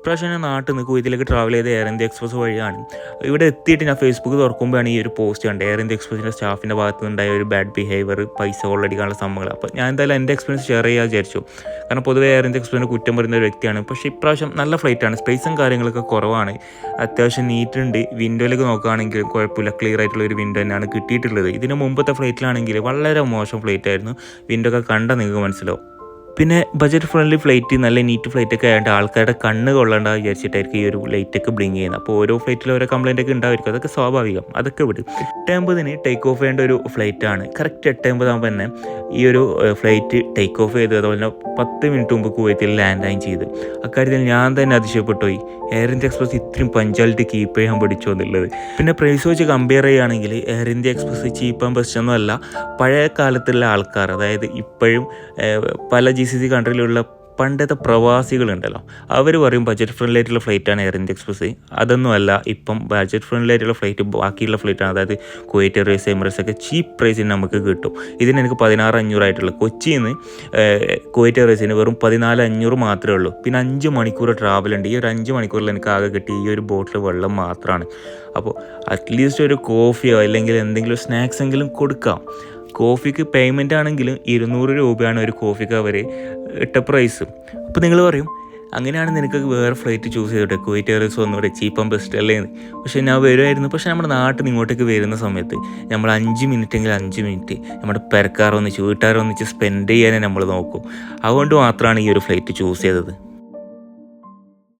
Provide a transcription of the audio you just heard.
ഇപ്രാവശ്യം ഞാൻ നാട്ടിൽ നിന്ന് കുവൈത്തിലേക്ക് ട്രാവൽ ചെയ്ത് എയർ ഇന്ത്യ എക്സ്പ്രസ് വഴിയാണ്. ഇവിടെ എത്തിയിട്ട് ഞാൻ ഫേസ്ബുക്ക് തുറക്കുമ്പോഴാണ് ഈ ഒരു പോസ്റ്റ് കണ്ടത്. എയർ ഇന്ത്യ എക്സ്പ്രസിന്റെ സ്റ്റാഫിന്റെ ഭാഗത്ത് നിന്നുണ്ടായ ഒരു ബാഡ് ബിഹേവിയർ പൈസ കൊള്ളടിക്കാനുള്ള സംഭവങ്ങൾ. അപ്പോൾ ഞാൻ എന്തായാലും എന്റെ എക്സ്പീരിയൻസ് ഷെയർ ചെയ്യാൻ വിചാരിച്ചു. കാരണം പൊതുവേ എയർ ഇന്ത്യ എക്സ്പ്രസിന് കുറ്റം പറയുന്ന ഒരു വ്യക്തിയാണ്. പക്ഷേ ഇപ്രാവശ്യം നല്ല ഫ്ലൈറ്റാണ് സ്പേസും കാര്യങ്ങളൊക്കെ കുറവാണ്. അത്യാവശ്യം നീറ്റുണ്ട് വിൻഡോയിലേക്ക് നോക്കുകയാണെങ്കിൽ കുഴപ്പമില്ല. ക്ലിയർ ആയിട്ടുള്ള ഒരു വിൻഡോ തന്നെയാണ് കിട്ടിയിട്ടുള്ളത്. ഇതിന് മുമ്പത്തെ ഫ്ലൈറ്റിലാണെങ്കിൽ വളരെ മോശം ഫ്ലൈറ്റ് ആയിരുന്നു. വിൻഡോ ഒക്കെ കണ്ടാൽ നിങ്ങൾക്ക് മനസ്സിലാവും. പിന്നെ ബജറ്റ് ഫ്രണ്ട്ലി ഫ്ലൈറ്റ് നല്ല നീറ്റ് ഫ്ലൈറ്റ് ഒക്കെ ആയതുകൊണ്ട് ആൾക്കാരുടെ കണ്ണ് കൊള്ളണ്ട വിചാരിച്ചിട്ടായിരിക്കും ഈ ഒരു ലൈറ്റ് ഒക്കെ ബ്ലിങ് ചെയ്യുന്നത് അപ്പോൾ ഓരോ ഫ്ലൈറ്റിലും ഓരോ കംപ്ലൈന്റ് ഒക്കെ ഉണ്ടായിരിക്കും അതൊക്കെ സ്വാഭാവികം. അതൊക്കെ വിടും. എട്ടാമ്പതിന് ടേക്ക് ഓഫ് ചെയ്യേണ്ട ഒരു ഫ്ലൈറ്റ് ആണ്. കറക്റ്റ് എട്ടമ്പതാകുമ്പോൾ തന്നെ ഈ ഒരു ഫ്ലൈറ്റ് ടേക്ക് ഓഫ് ചെയ്ത് അതുപോലെ തന്നെ പത്ത് മിനിറ്റ് മുമ്പ് കുവൈത്തിൽ ലാൻഡ് ആയി ചെയ്ത്. അക്കാര്യത്തിൽ ഞാൻ തന്നെ അതിശയപ്പെട്ടു എയർ ഇന്ത്യ എക്സ്പ്രസ് ഇത്രയും പഞ്ചാലിറ്റി കീപ്പ് ചെയ്യാൻ പഠിച്ചു എന്നുള്ളത്. പിന്നെ പ്രൈസ് വെച്ച് കമ്പയർ ചെയ്യുകയാണെങ്കിൽ Air India Express cheap and best ഒന്നുമല്ല പഴയ കാലത്തുള്ള ആൾക്കാർ അതായത് ഇപ്പോഴും പല ജി സി സി കൺട്രിയിലുള്ള പണ്ടത്തെ പ്രവാസികളുണ്ടല്ലോ. അവർ പറയും ബജറ്റ് ഫ്രണ്ട്ലി ആയിട്ടുള്ള ഫ്ലൈറ്റാണ് എയർ ഇന്ത്യ എക്സ്പ്രസ് അതൊന്നുമല്ല ഇപ്പം ബജറ്റ് ഫ്രണ്ട്ലി ആയിട്ടുള്ള ഫ്ലൈറ്റ് ബാക്കിയുള്ള ഫ്ലൈറ്റാണ് അതായത് കുവൈറ്റ് എയർവേസ് എമിറേറ്റ്സ് ഒക്കെ ചീപ്പ് പ്രൈസിന് നമുക്ക് കിട്ടും. ഇതിന് എനിക്ക് പതിനാറ് അഞ്ഞൂറായിട്ടുള്ളൂ കൊച്ചിയിൽ നിന്ന് കുവൈറ്റ് എയർവേസിന് വെറും പതിനാല് അഞ്ഞൂറ് മാത്രമേ ഉള്ളൂ. പിന്നെ അഞ്ച് മണിക്കൂർ ട്രാവൽ ഉണ്ട്. ഈ ഒരു അഞ്ച് മണിക്കൂറിൽ എനിക്ക് ആകെ കിട്ടി ഈ ഒരു ബോട്ടിൽ വെള്ളം മാത്രമാണ്. അപ്പോൾ അറ്റ്ലീസ്റ്റ് ഒരു കോഫിയോ അല്ലെങ്കിൽ എന്തെങ്കിലും സ്നാക്സ് എങ്കിലും കൊടുക്കാം. കോഫിക്ക് പേയ്മെന്റ് ആണെങ്കിലും ഇരുന്നൂറ് രൂപയാണ് ഒരു കോഫിക്ക് അവർ ഇട്ട പ്രൈസ് അപ്പോൾ നിങ്ങൾ പറയും അങ്ങനെയാണ് നിനക്ക് വേറെ ഫ്ലൈറ്റ് ചൂസ് ചെയ്തോട്ടെ കുവൈറ്റ് എയർവേസ് ഒന്നുകൂടെ ചീപ്പ് ആൻഡ് ബെസ്റ്റ് അല്ലേ? പക്ഷേ ഞാൻ വരുമായിരുന്നു പക്ഷേ നമ്മുടെ നാട്ടിൽ നിന്ന് ഇങ്ങോട്ടേക്ക് വരുന്ന സമയത്ത് നമ്മൾ അഞ്ച് മിനിറ്റ് എങ്കിൽ അഞ്ച് മിനിറ്റ് നമ്മുടെ വീട്ടുകാർ ഒന്നിച്ച് സ്പെൻഡ് ചെയ്യാനേ നമ്മൾ നോക്കും. അതുകൊണ്ട് മാത്രമാണ് ഈ ഒരു ഫ്ലൈറ്റ് ചൂസ് ചെയ്തത്.